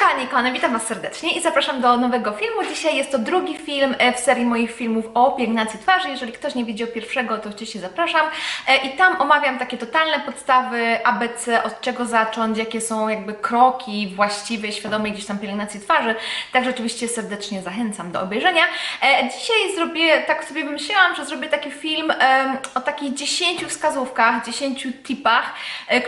kochani, kochane, witam Was serdecznie i zapraszam do nowego filmu. Dzisiaj jest to drugi film e, w serii moich filmów o pielęgnacji twarzy. Jeżeli ktoś nie widział pierwszego, to oczywiście zapraszam. E, I tam omawiam takie totalne podstawy ABC, od czego zacząć, jakie są jakby kroki właściwej, świadomej gdzieś tam pielęgnacji twarzy. Także oczywiście serdecznie zachęcam do obejrzenia. E, Dzisiaj zrobię, tak sobie wymyśliłam, że zrobię taki film o takich 10 wskazówkach, 10 tipach,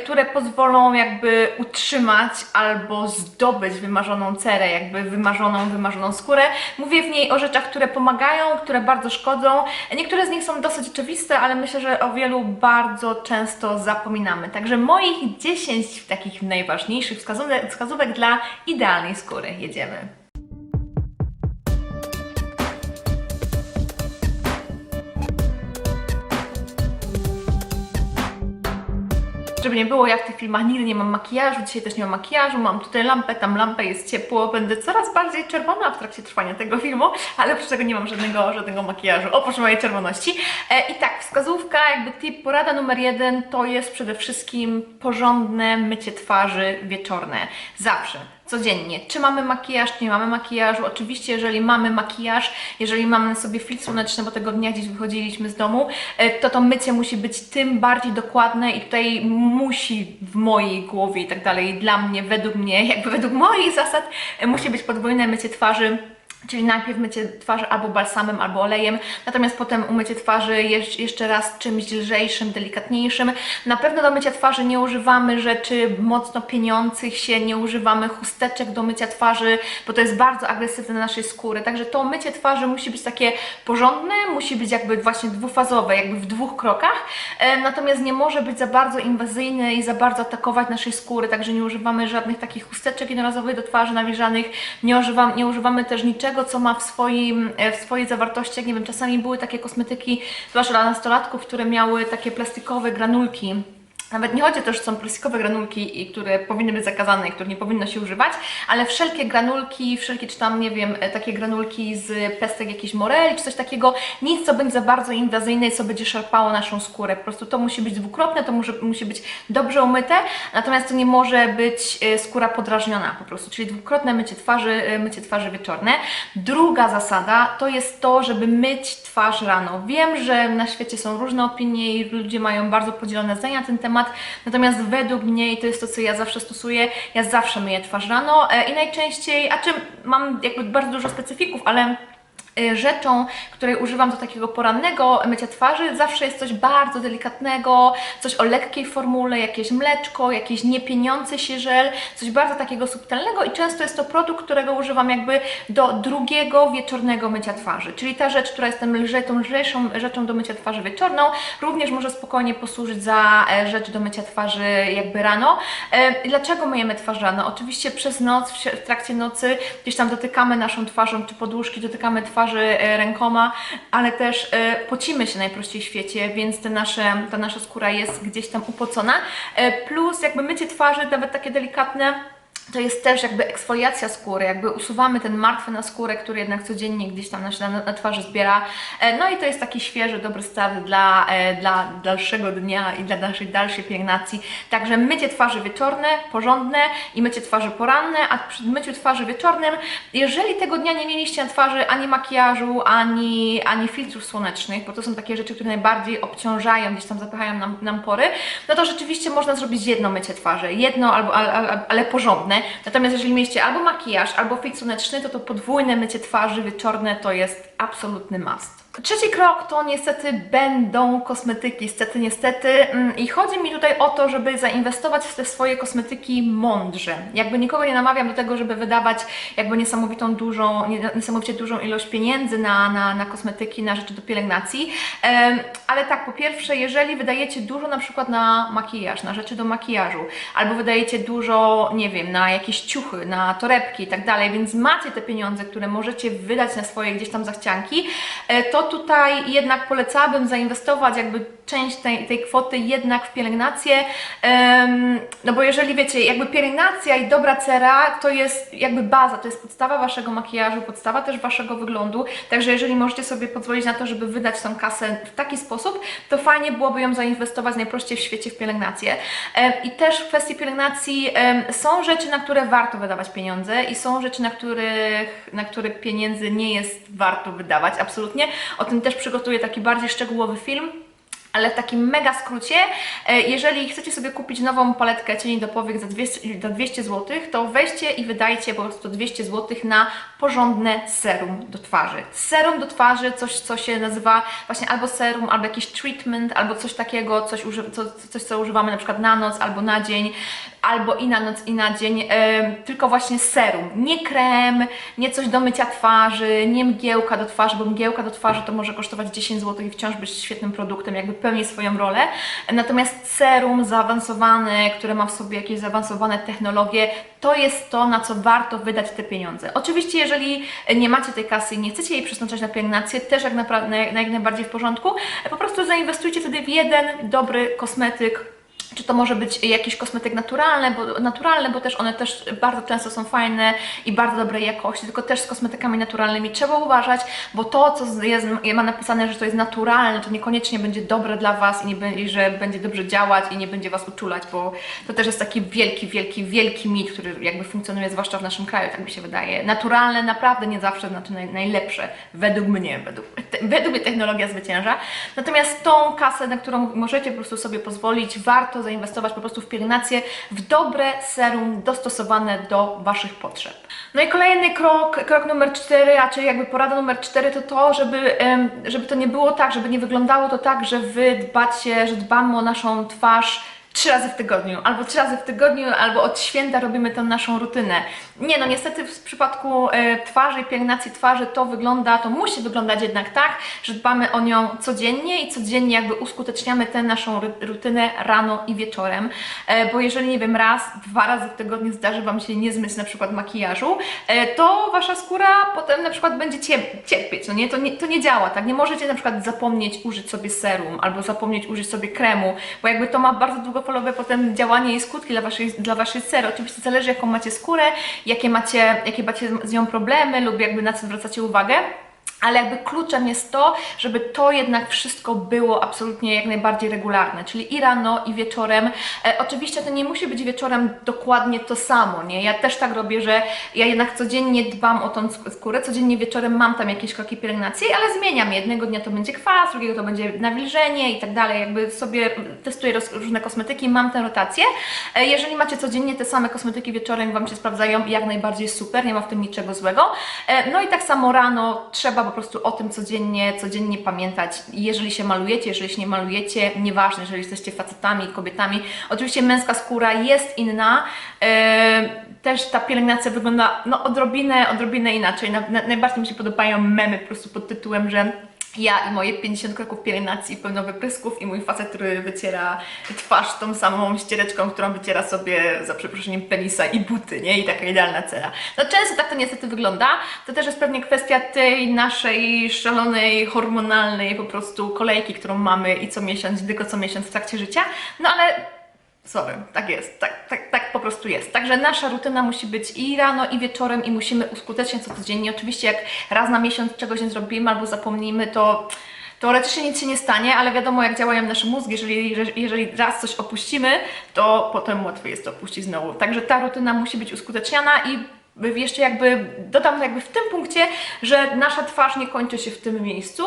które pozwolą jakby utrzymać albo zdobyć wymarzoną cerę, jakby wymarzoną, wymarzoną skórę. Mówię w niej o rzeczach, które pomagają, które bardzo szkodzą. Niektóre z nich są dosyć oczywiste, ale myślę, że o wielu bardzo często zapominamy. Także moich 10 takich najważniejszych wskazówek, wskazówek dla idealnej skóry. Jedziemy. Żeby nie było jak w tych filmach, nigdy nie mam makijażu, dzisiaj też nie mam makijażu, mam tutaj lampę, tam lampę, jest ciepło, będę coraz bardziej czerwona w trakcie trwania tego filmu, ale oprócz tego nie mam żadnego, żadnego makijażu, oprócz mojej czerwoności. E, I tak, wskazówka, jakby tip, porada numer jeden to jest przede wszystkim porządne mycie twarzy wieczorne. Zawsze codziennie. Czy mamy makijaż, czy nie mamy makijażu? Oczywiście, jeżeli mamy makijaż, jeżeli mamy na sobie filtr słoneczny, bo tego dnia gdzieś wychodziliśmy z domu, e, to to mycie musi być tym bardziej dokładne i tutaj musi w mojej głowie i tak dalej, dla mnie, według mnie, jakby według moich zasad, e, musi być podwójne mycie twarzy. Czyli najpierw mycie twarzy albo balsamem, albo olejem, natomiast potem umycie twarzy jeszcze raz czymś lżejszym, delikatniejszym. Na pewno do mycia twarzy nie używamy rzeczy mocno pieniących się, nie używamy chusteczek do mycia twarzy, bo to jest bardzo agresywne na naszej skóry. Także to mycie twarzy musi być takie porządne, musi być jakby właśnie dwufazowe, jakby w dwóch krokach, e, natomiast nie może być za bardzo inwazyjne i za bardzo atakować naszej skóry, także nie używamy żadnych takich chusteczek jednorazowych do twarzy nawilżanych, nie, używam, nie używamy też niczego, co ma w, swoim, e, w swojej zawartości, nie wiem, czasami były takie kosmetyki, zwłaszcza dla nastolatków, które miały takie plastikowe granulki, nawet nie chodzi o to, że są plastikowe granulki, które powinny być zakazane i których nie powinno się używać, ale wszelkie granulki, wszelkie czy tam, nie wiem, e, takie granulki z pestek jakiejś moreli, czy coś takiego, nic co będzie za bardzo inwazyjne i co będzie szarpało naszą skórę. Po prostu to musi być dwukrotne, to musi, musi być dobrze umyte, natomiast to nie może być e, skóra podrażniona po prostu, czyli dwukrotne mycie twarzy, e, mycie twarzy wieczorne. Druga zasada to jest to, żeby myć twarz rano. Wiem, że na świecie są różne opinie i ludzie mają bardzo podzielone zdania na ten temat, natomiast według mnie, i to jest to, co ja zawsze stosuję, ja zawsze myję twarz rano e, i najczęściej, a czym mam jakby bardzo dużo specyfików, ale rzeczą, której używam do takiego porannego mycia twarzy, zawsze jest coś bardzo delikatnego, coś o lekkiej formule, jakieś mleczko, jakiś niepieniący się żel, coś bardzo takiego subtelnego i często jest to produkt, którego używam jakby do drugiego wieczornego mycia twarzy. Czyli ta rzecz, która jest tym tą lżejszą rzeczą do mycia twarzy wieczorną, również może spokojnie posłużyć za e, rzecz do mycia twarzy jakby rano. E, Dlaczego myjemy twarz rano? Oczywiście przez noc, w trakcie nocy gdzieś tam dotykamy naszą twarzą, czy podłóżki, dotykamy twarzy e, rękoma, ale też e, pocimy się najprościej w świecie, więc te nasze, ta nasza skóra jest gdzieś tam upocona. E, Plus jakby mycie twarzy, nawet takie delikatne, to jest też jakby eksfoliacja skóry, jakby usuwamy ten martwy na skórę, który jednak codziennie gdzieś tam na, na, twarzy zbiera. E, No i to jest taki świeży, dobry start dla, e, dla dalszego dnia i dla naszej dalszej pielęgnacji. Także mycie twarzy wieczorne, porządne i mycie twarzy poranne, a przy myciu twarzy wieczornym, jeżeli tego dnia nie mieliście na twarzy ani makijażu, ani, ani filtrów słonecznych, bo to są takie rzeczy, które najbardziej obciążają, gdzieś tam zapychają nam, nam pory, no to rzeczywiście można zrobić jedno mycie twarzy, jedno albo, ale, ale, ale Natomiast jeżeli mieliście albo makijaż, albo filtr słoneczny, to to podwójne mycie twarzy wieczorne to jest absolutny must. Trzeci krok to niestety będą kosmetyki, niestety, niestety. Mm, I chodzi mi tutaj o to, żeby zainwestować w te swoje kosmetyki mądrze. Jakby nikogo nie namawiam do tego, żeby wydawać jakby niesamowitą dużą, nie- niesamowicie dużą ilość pieniędzy na, na, na kosmetyki, na rzeczy do pielęgnacji. Ale tak, po pierwsze, jeżeli wydajecie dużo na przykład na makijaż, na rzeczy do makijażu, albo wydajecie dużo, nie wiem, na jakieś ciuchy, na torebki i tak dalej, więc macie te pieniądze, które możecie wydać na swoje gdzieś tam zachcianki, ścianki, tutaj jednak polecałabym zainwestować jakby część tej, tej kwoty jednak w pielęgnację, no bo jeżeli wiecie, jakby pielęgnacja i dobra cera to jest jakby baza, to jest podstawa Waszego makijażu, podstawa też Waszego wyglądu, także jeżeli możecie sobie pozwolić na to, żeby wydać tą kasę w taki sposób, to fajnie byłoby ją zainwestować najprościej w świecie w pielęgnację. I też w kwestii pielęgnacji są rzeczy, na które warto wydawać pieniądze i są rzeczy, na których, na których pieniędzy nie jest warto wydawać, absolutnie. O tym też przygotuję taki bardziej szczegółowy film. Ale w takim mega skrócie, e, jeżeli chcecie sobie kupić nową paletkę cieni do powiek za 200, za 200 zł, to weźcie i wydajcie po prostu 200 zł na porządne serum do twarzy. Serum do twarzy, coś co się nazywa właśnie albo serum, albo jakiś treatment, albo coś takiego, coś, co, coś co używamy na przykład na noc albo na dzień, albo i na noc i na dzień, e, tylko właśnie serum, nie krem, nie coś do mycia twarzy, nie mgiełka do twarzy, bo mgiełka do twarzy to może kosztować 10 zł i wciąż być świetnym produktem, jakby pełni swoją rolę. Natomiast serum zaawansowane, które ma w sobie jakieś zaawansowane technologie, to jest to, na co warto wydać te pieniądze. Oczywiście, jeżeli nie macie tej kasy i nie chcecie jej przeznaczać na pielęgnację, też jak, naprawdę, jak najbardziej w porządku, po prostu zainwestujcie wtedy w jeden dobry kosmetyk, czy to może być jakiś kosmetyk naturalny bo, naturalny, bo też one też bardzo często są fajne i bardzo dobrej jakości, tylko też z kosmetykami naturalnymi trzeba uważać, bo to, co jest, ma napisane, że to jest naturalne, to niekoniecznie będzie dobre dla Was i, nie będzie, że będzie dobrze działać i nie będzie Was uczulać, bo to też jest taki wielki, wielki, wielki mit, który jakby funkcjonuje zwłaszcza w naszym kraju, tak mi się wydaje. Naturalne naprawdę nie zawsze znaczy naj, najlepsze, według mnie, według, te, według mnie technologia zwycięża. Natomiast tą kasę, na którą możecie po prostu sobie pozwolić, warto zainwestować po prostu w pielęgnację, w dobre serum dostosowane do Waszych potrzeb. No i kolejny krok, krok numer cztery, a czyli jakby porada numer cztery to to, żeby, żeby to nie było tak, żeby nie wyglądało to tak, że Wy dbacie, że dbamy o naszą twarz trzy razy w tygodniu, albo trzy razy w tygodniu, albo od święta robimy tę naszą rutynę. Nie, no niestety w przypadku e, twarzy i pielęgnacji twarzy to wygląda, to musi wyglądać jednak tak, że dbamy o nią codziennie i codziennie jakby uskuteczniamy tę naszą rutynę rano i wieczorem, e, bo jeżeli, nie wiem, raz, dwa razy w tygodniu zdarzy Wam się nie zmyć na przykład makijażu, e, to Wasza skóra potem na przykład będzie cierpieć, no nie? To, nie? to nie działa, tak? Nie możecie na przykład zapomnieć użyć sobie serum, albo zapomnieć użyć sobie kremu, bo jakby to ma bardzo długofalowe potem działanie i skutki dla Waszej, dla waszej cery. Oczywiście zależy jaką macie skórę, jakie macie, jakie macie z nią problemy lub jakby na co zwracacie uwagę. Ale jakby kluczem jest to, żeby to jednak wszystko było absolutnie jak najbardziej regularne, czyli i rano, i wieczorem. E, oczywiście to nie musi być wieczorem dokładnie to samo, nie? Ja też tak robię, że ja jednak codziennie dbam o tą sk- skórę, codziennie wieczorem mam tam jakieś kroki pielęgnacji, ale zmieniam. Jednego dnia to będzie kwas, drugiego to będzie nawilżenie i tak dalej. Jakby sobie testuję różne kosmetyki, mam tę rotację. E, jeżeli macie codziennie te same kosmetyki wieczorem Wam się sprawdzają, jak najbardziej super, nie ma w tym niczego złego. E, no i tak samo rano trzeba po prostu o tym codziennie, codziennie pamiętać. Jeżeli się malujecie, jeżeli się nie malujecie, nieważne, jeżeli jesteście facetami, kobietami. Oczywiście męska skóra jest inna. E, też ta pielęgnacja wygląda no, odrobinę, odrobinę inaczej. Na, na, najbardziej mi się podobają memy po prostu pod tytułem, że ja i moje 50 kroków pielęgnacji pełno wyprysków i mój facet, który wyciera twarz tą samą ściereczką, którą wyciera sobie za przeproszeniem penisa i buty, nie? I taka idealna cena. No często tak to niestety wygląda. To też jest pewnie kwestia tej naszej szalonej, hormonalnej po prostu kolejki, którą mamy i co miesiąc, tylko co miesiąc w trakcie życia. No ale Sorry, tak jest, tak, tak, tak po prostu jest. Także nasza rutyna musi być i rano, i wieczorem, i musimy uskuteczniać to codziennie. Oczywiście, jak raz na miesiąc czegoś nie zrobimy albo zapomnimy, to teoretycznie nic się nie stanie, ale wiadomo, jak działają nasze mózgi. Jeżeli, jeżeli raz coś opuścimy, to potem łatwiej jest to opuścić znowu. Także ta rutyna musi być uskuteczniana i jeszcze jakby dodam jakby w tym punkcie, że nasza twarz nie kończy się w tym miejscu,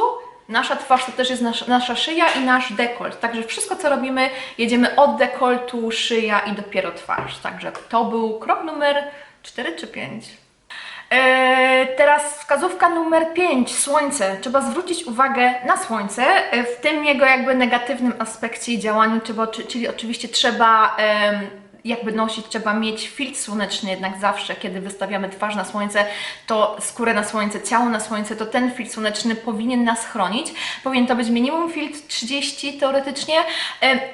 Nasza twarz to też jest nasz, nasza szyja i nasz dekolt. Także wszystko, co robimy, jedziemy od dekoltu, szyja i dopiero twarz. Także to był krok numer 4 czy 5. Eee, teraz wskazówka numer 5, słońce. Trzeba zwrócić uwagę na słońce, e, w tym jego jakby negatywnym aspekcie i działaniu, czyli oczywiście trzeba jakby nosić, trzeba mieć filtr słoneczny jednak zawsze, kiedy wystawiamy twarz na słońce, to skórę na słońce, ciało na słońce, to ten filtr słoneczny powinien nas chronić. Powinien to być minimum filtr 30 teoretycznie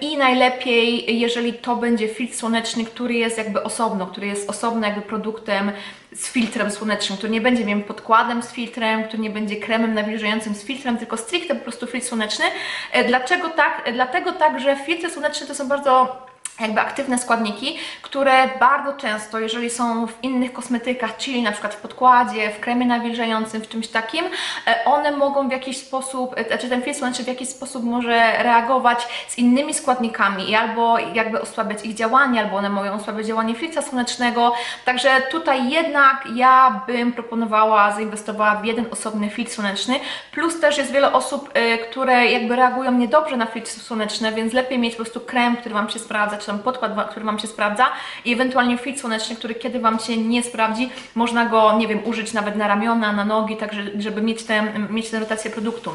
i najlepiej, jeżeli to będzie filtr słoneczny, który jest jakby osobno, który jest osobno jakby produktem z filtrem słonecznym, który nie będzie wiem, podkładem z filtrem, który nie będzie kremem nawilżającym z filtrem, tylko stricte po prostu filtr słoneczny. E, Dlaczego tak? E, Dlatego tak, że filtry słoneczne to są bardzo jakby aktywne składniki, które bardzo często, jeżeli są w innych kosmetykach, czyli na przykład w podkładzie, w kremie nawilżającym, w czymś takim, e, one mogą w jakiś sposób, e, znaczy ten filtr słoneczny w jakiś sposób może reagować z innymi składnikami albo jakby osłabiać ich działanie, albo one mogą osłabiać działanie filtra słonecznego. Także tutaj jednak ja bym proponowała, zainwestowała w jeden osobny filtr słoneczny, plus też jest wiele osób, e, które jakby reagują niedobrze na filtry słoneczne, więc lepiej mieć po prostu krem, który Wam się sprawdza, czy tam podkład, który Wam się sprawdza i ewentualnie filtr słoneczny, który kiedy Wam się nie sprawdzi, można go, nie wiem, użyć nawet na ramiona, na nogi, tak że- żeby mieć tę mieć tę rotację produktu.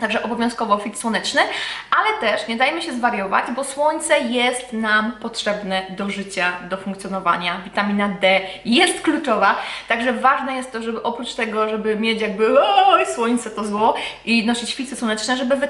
Także obowiązkowo filtr słoneczny, ale też nie dajmy się zwariować, bo słońce jest nam potrzebne do życia, do funkcjonowania. Witamina D jest kluczowa, także ważne jest to, żeby oprócz tego, żeby mieć jakby oj, słońce to zło i nosić filtry słoneczne, żeby wy,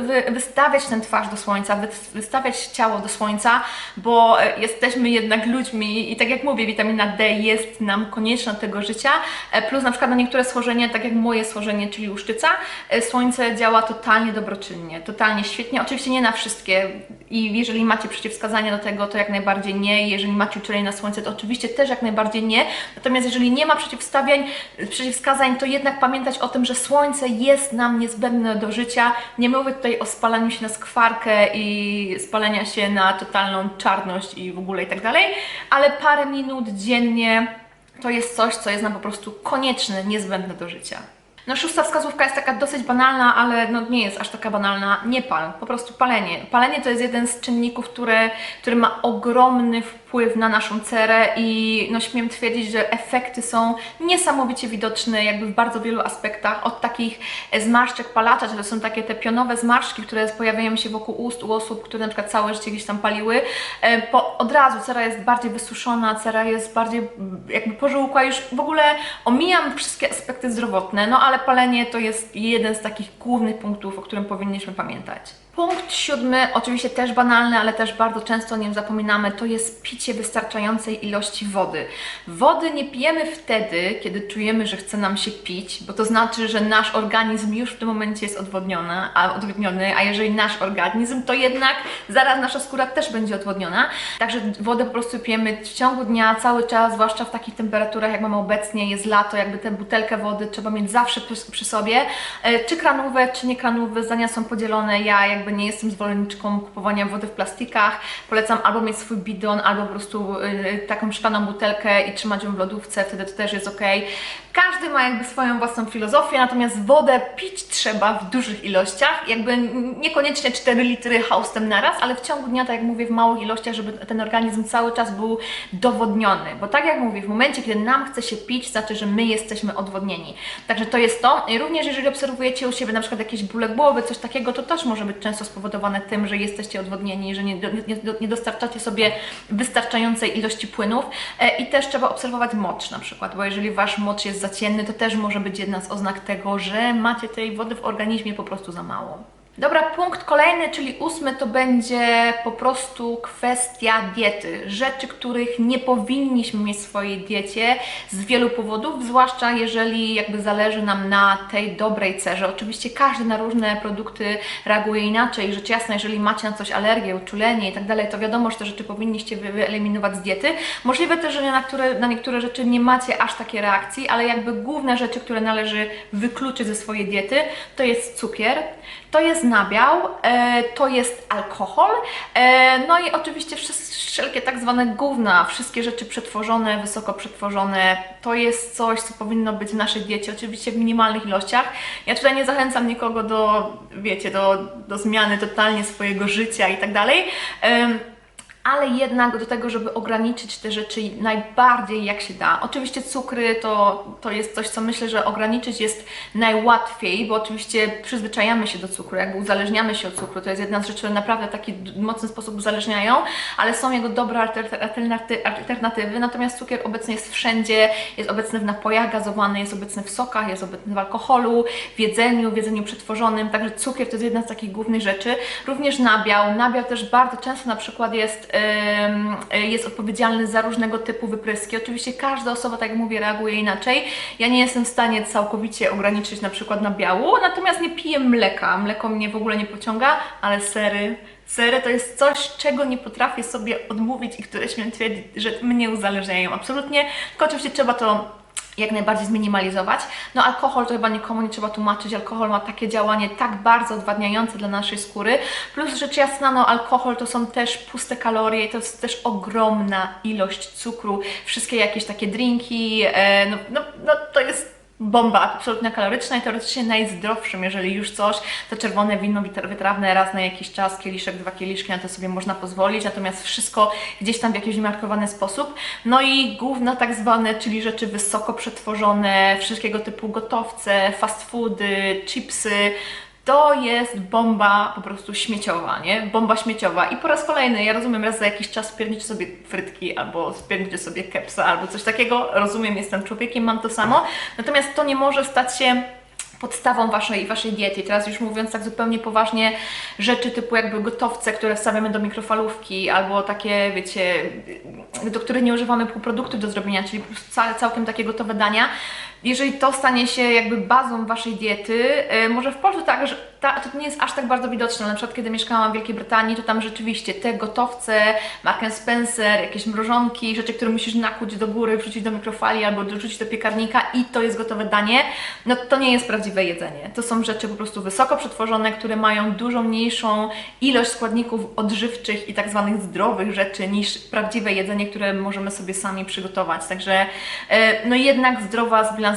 wy, wystawiać tę twarz do słońca, wy, wystawiać ciało do słońca, bo e, jesteśmy jednak ludźmi i tak jak mówię, witamina D jest nam konieczna do tego życia, e, plus na przykład na niektóre schorzenia, tak jak moje schorzenie, czyli łuszczyca, e, słońce działa totalnie dobroczynnie, totalnie świetnie. Oczywiście nie na wszystkie i jeżeli macie przeciwwskazania do tego, to jak najbardziej nie. Jeżeli macie uczulenie na słońce, to oczywiście też jak najbardziej nie. Natomiast jeżeli nie ma przeciwstawień, przeciwwskazań, to jednak pamiętać o tym, że słońce jest nam niezbędne do życia. Nie mówię tutaj o spalaniu się na skwarkę i spalania się na totalną czarność i w ogóle i tak dalej, ale parę minut dziennie to jest coś, co jest nam po prostu konieczne, niezbędne do życia. No szósta wskazówka jest taka dosyć banalna, ale no nie jest aż taka banalna. Nie pal, po prostu palenie. Palenie to jest jeden z czynników, które, który ma ogromny wpływ na naszą cerę i no śmiem twierdzić, że efekty są niesamowicie widoczne jakby w bardzo wielu aspektach. Od takich zmarszczek palacza, że to są takie te pionowe zmarszczki, które pojawiają się wokół ust u osób, które na przykład całe życie gdzieś tam paliły. E, Po, od razu cera jest bardziej wysuszona, cera jest bardziej mm, jakby pożółkła. Już w ogóle omijam wszystkie aspekty zdrowotne, no ale palenie to jest jeden z takich głównych punktów, o którym powinniśmy pamiętać. Punkt siódmy, oczywiście też banalny, ale też bardzo często o nim zapominamy, to jest picie wystarczającej ilości wody. Wody nie pijemy wtedy, kiedy czujemy, że chce nam się pić, bo to znaczy, że nasz organizm już w tym momencie jest odwodniony, a, odwodniony, a jeżeli nasz organizm, to jednak zaraz nasza skóra też będzie odwodniona. Także wodę po prostu pijemy w ciągu dnia, cały czas, zwłaszcza w takich temperaturach, jak mamy obecnie, jest lato, jakby tę butelkę wody trzeba mieć zawsze przy, przy sobie. E, Czy kranówę, czy nie kranówę, zdania są podzielone. Ja jakby nie jestem zwolenniczką kupowania wody w plastikach. Polecam albo mieć swój bidon, albo po prostu y, taką szklaną butelkę i trzymać ją w lodówce, wtedy to też jest ok. Każdy ma jakby swoją własną filozofię, natomiast wodę pić trzeba w dużych ilościach, jakby niekoniecznie 4 litry haustem naraz, ale w ciągu dnia, tak jak mówię, w małych ilościach, żeby ten organizm cały czas był dowodniony. Bo tak jak mówię, w momencie, kiedy nam chce się pić, znaczy, że my jesteśmy odwodnieni. Także to jest to. I również jeżeli obserwujecie u siebie na przykład jakieś bóle głowy, coś takiego, to też może być często spowodowane tym, że jesteście odwodnieni, że nie, nie, nie dostarczacie sobie wystarczającej ilości płynów. E, I też trzeba obserwować mocz na przykład, bo jeżeli wasz mocz jest zacienny, to też może być jedna z oznak tego, że macie tej wody w organizmie po prostu za mało. Dobra, punkt kolejny, czyli ósmy, to będzie po prostu kwestia diety. Rzeczy, których nie powinniśmy mieć w swojej diecie z wielu powodów, zwłaszcza jeżeli jakby zależy nam na tej dobrej cerze. Oczywiście każdy na różne produkty reaguje inaczej. Rzecz jasna, jeżeli macie na coś alergię, uczulenie i tak dalej, to wiadomo, że te rzeczy powinniście wy- wyeliminować z diety. Możliwe też, że na, które, na niektóre rzeczy nie macie aż takiej reakcji, ale jakby główne rzeczy, które należy wykluczyć ze swojej diety, to jest cukier, to jest nabiał, e, to jest alkohol, e, no i oczywiście wszelkie tak zwane gówna, wszystkie rzeczy przetworzone, wysoko przetworzone, to jest coś, co powinno być w naszej diecie, oczywiście w minimalnych ilościach. Ja tutaj nie zachęcam nikogo do, wiecie, do, do zmiany totalnie swojego życia i tak dalej. Ale jednak do tego, żeby ograniczyć te rzeczy najbardziej jak się da. Oczywiście cukry to, to jest coś, co myślę, że ograniczyć jest najłatwiej, bo oczywiście przyzwyczajamy się do cukru, jakby uzależniamy się od cukru. To jest jedna z rzeczy, które naprawdę w taki mocny sposób uzależniają, ale są jego dobre alter- alternaty- alternatywy. Natomiast cukier obecny jest wszędzie, jest obecny w napojach gazowanych, jest obecny w sokach, jest obecny w alkoholu, w jedzeniu, w jedzeniu przetworzonym. Także cukier to jest jedna z takich głównych rzeczy. Również nabiał. Nabiał też bardzo często na przykład jest, jest odpowiedzialny za różnego typu wypryski. Oczywiście każda osoba, tak jak mówię, reaguje inaczej. Ja nie jestem w stanie całkowicie ograniczyć na przykład nabiału, natomiast nie piję mleka. Mleko mnie w ogóle nie pociąga, ale sery. Sery to jest coś, czego nie potrafię sobie odmówić i które śmiem twierdzić, że mnie uzależniają absolutnie. Tylko oczywiście trzeba to jak najbardziej zminimalizować. No alkohol to chyba nikomu nie trzeba tłumaczyć. Alkohol ma takie działanie tak bardzo odwadniające dla naszej skóry. Plus rzecz jasna, no alkohol to są też puste kalorie, to jest też ogromna ilość cukru. Wszystkie jakieś takie drinki, e, no, no, no to jest bomba absolutnie kaloryczna i teoretycznie najzdrowszym, jeżeli już coś, to czerwone wino wytrawne raz na jakiś czas, kieliszek, dwa kieliszki, na to sobie można pozwolić, natomiast wszystko gdzieś tam w jakiś wymarkowany sposób. No i główne tak zwane, czyli rzeczy wysoko przetworzone, wszystkiego typu gotowce, fast foody, chipsy, to jest bomba po prostu śmieciowa, nie? Bomba śmieciowa. I po raz kolejny, ja rozumiem, raz za jakiś czas spiernicie sobie frytki, albo spiernicie sobie kepsa, albo coś takiego. Rozumiem, jestem człowiekiem, mam to samo. Natomiast to nie może stać się podstawą waszej, waszej diety. Teraz już mówiąc tak zupełnie poważnie, rzeczy typu jakby gotowce, które wstawiamy do mikrofalówki, albo takie, wiecie, do których nie używamy półproduktów do zrobienia, czyli całkiem takie gotowe dania. Jeżeli to stanie się jakby bazą waszej diety, yy, może w Polsce tak, że ta, to nie jest aż tak bardzo widoczne. Na przykład kiedy mieszkałam w Wielkiej Brytanii, to tam rzeczywiście te gotowce, Mark Spencer, jakieś mrożonki, rzeczy, które musisz nakuć do góry, wrzucić do mikrofali albo dorzucić do piekarnika i to jest gotowe danie, no to nie jest prawdziwe jedzenie. To są rzeczy po prostu wysoko przetworzone, które mają dużo mniejszą ilość składników odżywczych i tak zwanych zdrowych rzeczy niż prawdziwe jedzenie, które możemy sobie sami przygotować. Także e, no jednak zdrowa, zbilansowana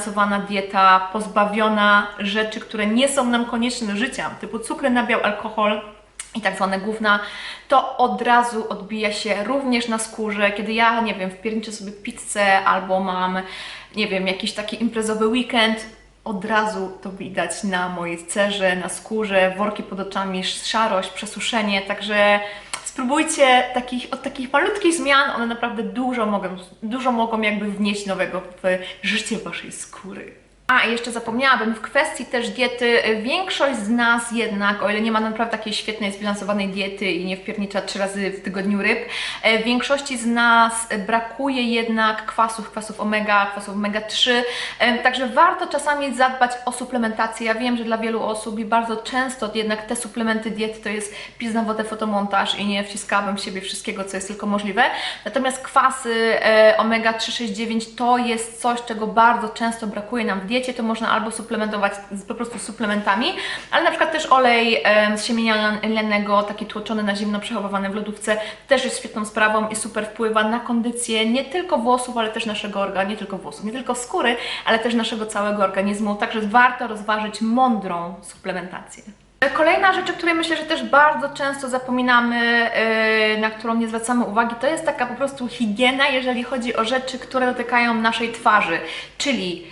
dieta, pozbawiona rzeczy, które nie są nam konieczne do życia, typu cukry, nabiał, alkohol, i tak zwane gówna, to od razu odbija się również na skórze. Kiedy ja, nie wiem, wpierniczę sobie pizzę albo mam, nie wiem, jakiś taki imprezowy weekend, od razu to widać na mojej cerze, na skórze, worki pod oczami, szarość, przesuszenie, także spróbujcie takich, od takich malutkich zmian, one naprawdę dużo mogą, dużo mogą jakby wnieść nowego w życie Waszej skóry. A, jeszcze zapomniałabym, w kwestii też diety, y, większość z nas jednak, o ile nie ma naprawdę takiej świetnej, zbilansowanej diety i nie wpiernicza trzy razy w tygodniu ryb, w większości z nas brakuje jednak kwasów, kwasów omega, kwasów omega-3, e, także warto czasami zadbać o suplementację. Ja wiem, że dla wielu osób i bardzo często jednak te suplementy diety to jest pis na wodę fotomontaż i nie wciskałabym w siebie wszystkiego, co jest tylko możliwe. Natomiast kwasy e, omega-3, 6, 9 to jest coś, czego bardzo często brakuje nam w diecie, to można albo suplementować po prostu suplementami, ale na przykład też olej z siemienia lnianego, taki tłoczony na zimno, przechowywany w lodówce, też jest świetną sprawą i super wpływa na kondycję nie tylko włosów, ale też naszego organizmu, nie tylko włosów, nie tylko skóry, ale też naszego całego organizmu, także warto rozważyć mądrą suplementację. Kolejna rzecz, o której myślę, że też bardzo często zapominamy, yy, na którą nie zwracamy uwagi, to jest taka po prostu higiena, jeżeli chodzi o rzeczy, które dotykają naszej twarzy, czyli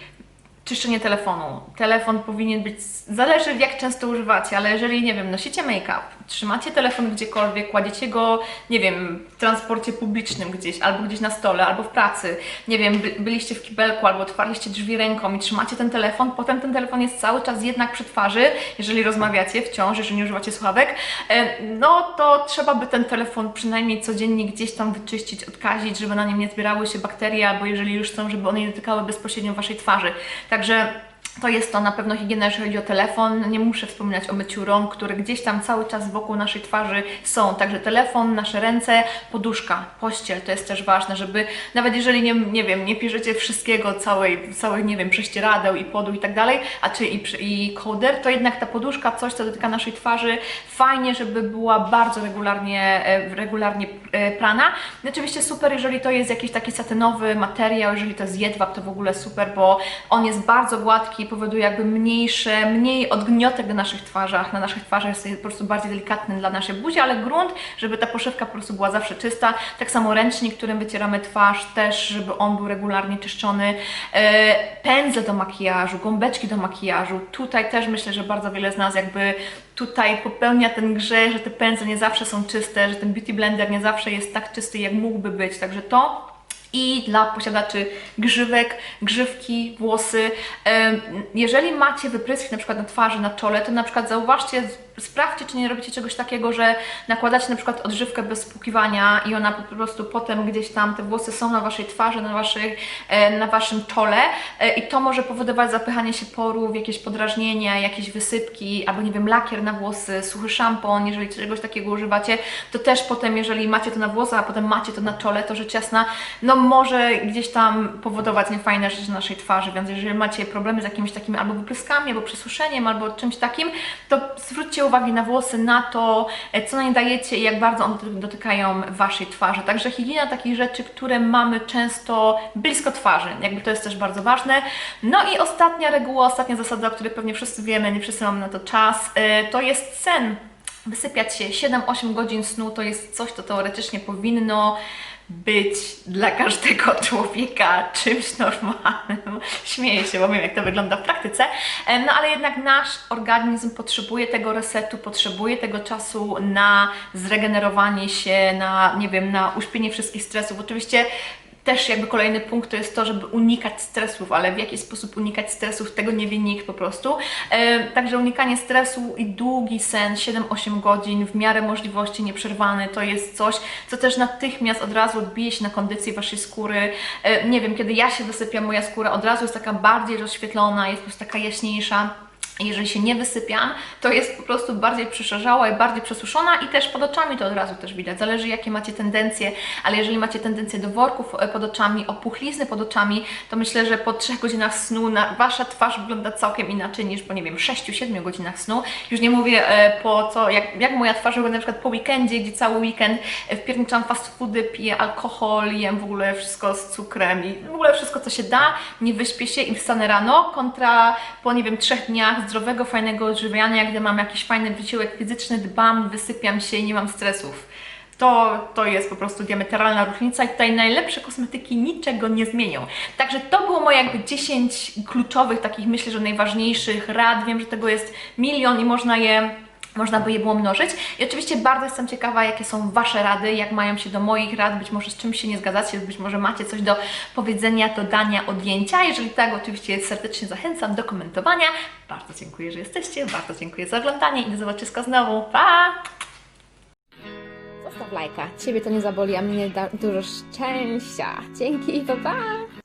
czyszczenie telefonu. Telefon powinien być, zależy jak często używacie, ale jeżeli, nie wiem, nosicie make-up, trzymacie telefon gdziekolwiek, kładziecie go, nie wiem, w transporcie publicznym gdzieś, albo gdzieś na stole, albo w pracy, nie wiem, by, byliście w kibelku, albo otwarliście drzwi ręką i trzymacie ten telefon, potem ten telefon jest cały czas jednak przy twarzy, jeżeli rozmawiacie wciąż, jeżeli nie używacie słuchawek, e, no to trzeba by ten telefon przynajmniej codziennie gdzieś tam wyczyścić, odkazić, żeby na nim nie zbierały się bakterie, albo jeżeli już są, żeby one nie dotykały bezpośrednio Waszej twarzy. Także to jest to na pewno higiena, jeżeli chodzi o telefon. Nie muszę wspominać o myciu rąk, które gdzieś tam cały czas wokół naszej twarzy są. Także telefon, nasze ręce, poduszka, pościel, to jest też ważne, żeby nawet jeżeli nie, nie wiem, nie bierzecie wszystkiego, całej, całych, nie wiem, prześcieradeł i podu i tak dalej, a czy i, i kołder, to jednak ta poduszka, coś, co dotyka naszej twarzy, fajnie, żeby była bardzo regularnie, e, regularnie e, prana. I oczywiście super, jeżeli to jest jakiś taki satynowy materiał, jeżeli to jest jedwab, to w ogóle super, bo on jest bardzo gładki, maki powoduje jakby mniejsze, mniej odgniotek na naszych twarzach. Na naszych twarzach jest po prostu bardziej delikatny dla naszej buzi, ale grunt, żeby ta poszewka po prostu była zawsze czysta. Tak samo ręcznik, którym wycieramy twarz też, żeby on był regularnie czyszczony. E, pędzle do makijażu, gąbeczki do makijażu. Tutaj też myślę, że bardzo wiele z nas jakby tutaj popełnia ten grzech, że te pędzle nie zawsze są czyste, że ten beauty blender nie zawsze jest tak czysty, jak mógłby być. Także to i dla posiadaczy grzywek, grzywki, włosy. Jeżeli macie wypryski na przykład na twarzy, na czole, to na przykład zauważcie, sprawdźcie, czy nie robicie czegoś takiego, że nakładacie na przykład odżywkę bez spłukiwania i ona po prostu potem gdzieś tam, te włosy są na waszej twarzy, na, waszych, e, na waszym czole e, i to może powodować zapychanie się porów, jakieś podrażnienia, jakieś wysypki, albo nie wiem, lakier na włosy, suchy szampon, jeżeli czegoś takiego używacie, to też potem, jeżeli macie to na włosach, a potem macie to na czole, to rzecz jasna, no może gdzieś tam powodować niefajne rzeczy na naszej twarzy, więc jeżeli macie problemy z jakimiś takimi albo wypryskami, albo przesuszeniem, albo czymś takim, to zwróćcie uwagę na włosy, na to, e, co na nie dajecie i jak bardzo one dotykają Waszej twarzy. Także higiena takich rzeczy, które mamy często blisko twarzy, jakby to jest też bardzo ważne. No i ostatnia reguła, ostatnia zasada, o której pewnie wszyscy wiemy, nie wszyscy mamy na to czas, e, to jest sen. Wysypiać się 7-8 godzin snu to jest coś, co teoretycznie powinno być dla każdego człowieka czymś normalnym. Śmieję się, bo wiem, jak to wygląda w praktyce. E, No ale jednak nasz organizm potrzebuje tego resetu, potrzebuje tego czasu na zregenerowanie się, na, nie wiem, na uśpienie wszystkich stresów. Oczywiście też jakby kolejny punkt to jest to, żeby unikać stresów, ale w jaki sposób unikać stresów, tego nie wie nikt po prostu. E, także unikanie stresu i długi sen, 7-8 godzin, w miarę możliwości nieprzerwany, to jest coś, co też natychmiast od razu odbije się na kondycji Waszej skóry. E, nie wiem, kiedy ja się wysypiam, moja skóra od razu jest taka bardziej rozświetlona, jest po prostu taka jaśniejsza. Jeżeli się nie wysypiam, to jest po prostu bardziej przeszarzała i bardziej przesuszona i też pod oczami to od razu też widać. Zależy jakie macie tendencje, ale jeżeli macie tendencję do worków e, pod oczami, opuchlizny pod oczami, to myślę, że po 3 godzinach snu na, Wasza twarz wygląda całkiem inaczej niż po, nie wiem, 6-7 godzinach snu. Już nie mówię e, po co, jak, jak moja twarz wygląda na przykład po weekendzie, gdzie cały weekend e, wpierniczam fast foody, piję alkohol, jem w ogóle wszystko z cukrem i w ogóle wszystko co się da, nie wyśpię się i wstanę rano, kontra po, nie wiem, trzech dniach zdrowego, fajnego odżywiania, gdy mam jakiś fajny wysiłek fizyczny, dbam, wysypiam się i nie mam stresów. To, to jest po prostu diametralna różnica i tutaj najlepsze kosmetyki niczego nie zmienią. Także to było moje jakby 10 kluczowych, takich myślę, że najważniejszych rad. Wiem, że tego jest milion i można je można by je było mnożyć. I oczywiście bardzo jestem ciekawa, jakie są Wasze rady, jak mają się do moich rad, być może z czymś się nie zgadzacie, być może macie coś do powiedzenia, dodania, odjęcia. Jeżeli tak, oczywiście serdecznie zachęcam do komentowania. Bardzo dziękuję, że jesteście, bardzo dziękuję za oglądanie i do zobaczyska znowu. Pa! Zostaw lajka. Ciebie to nie zaboli, a mnie da dużo szczęścia. Dzięki, pa pa!